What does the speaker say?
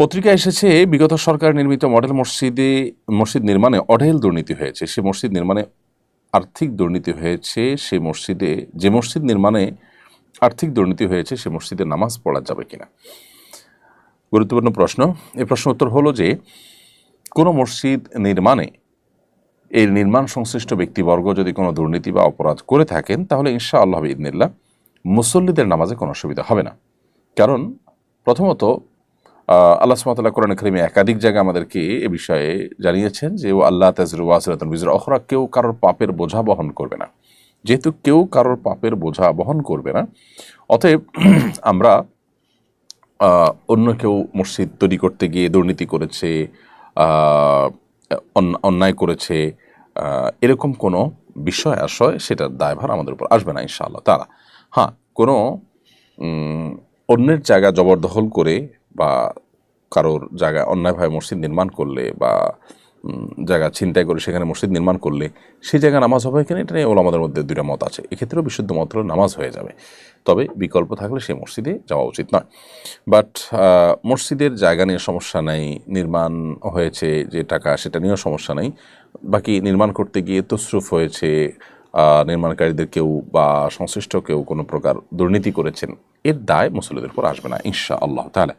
পত্রিকা এসেছে, বিগত সরকার নির্মিত মডেল মসজিদে, মসজিদ নির্মাণে অঢেল দুর্নীতি হয়েছে। সে মসজিদ নির্মাণে আর্থিক দুর্নীতি হয়েছে, সে মসজিদে, যে মসজিদ নির্মাণে আর্থিক দুর্নীতি হয়েছে, সে মসজিদে নামাজ পড়া যাবে কিনা? গুরুত্বপূর্ণ প্রশ্ন। এই প্রশ্ন উত্তর হলো যে, কোনো মসজিদ নির্মাণে এর নির্মাণ সংশ্লিষ্ট ব্যক্তিবর্গ যদি কোনো দুর্নীতি বা অপরাধ করে থাকেন, তাহলে ইনশা আল্লাহ ইদনিল্লাহ মুসল্লিদের নামাজে কোনো অসুবিধা হবে না। কারণ প্রথমত আল্লাহ সুমতাল্লাহ কোরআন করিমে একাধিক জায়গায় আমাদেরকে এ বিষয়ে জানিয়েছেন যে, ও আল্লাহ তাজরু ওয়াসরাতন বিজর অখরা কেউ কারোর পাপের বোঝা বহন করবে না। যেহেতু কেউ কারোর পাপের বোঝা বহন করবে না, অতএব আমরা অন্য কেউ মসজিদ তৈরি করতে গিয়ে দুর্নীতি করেছে অন্যায় করেছে এরকম কোনো বিষয় আশয় সেটার দায়ভার আমাদের উপর আসবে না ইনশাআল্লাহ তারা হ্যাঁ কোনো অন্যের জায়গা জবরদখল করে বা কারোর জায়গায় অন্যায়ভাবে মসজিদ নির্মাণ করলে বা জায়গা ছিনতাই করে সেখানে মসজিদ নির্মাণ করলে সেই জায়গায় নামাজ হবে কিনা এটা নিয়ে ওলামাদের মধ্যে দুইটা মত আছে। এক্ষেত্রেও বিশুদ্ধ মত নামাজ হয়ে যাবে। তবে বিকল্প থাকলে সেই মসজিদে যাওয়া উচিত নয়। বাট মসজিদের জায়গা নিয়ে সমস্যা নেই, নির্মাণ হয়েছে যে টাকা সেটা নিয়েও সমস্যা নেই। বাকি নির্মাণ করতে গিয়ে তসরুফ হয়েছে নির্মাণকারীদের কেউ বা সংশ্লিষ্ট কেউ কোনো প্রকার দুর্নীতি করেছেন, এর দায় মুসলিদের উপর আসবে না ইনশা আল্লাহ তাহলে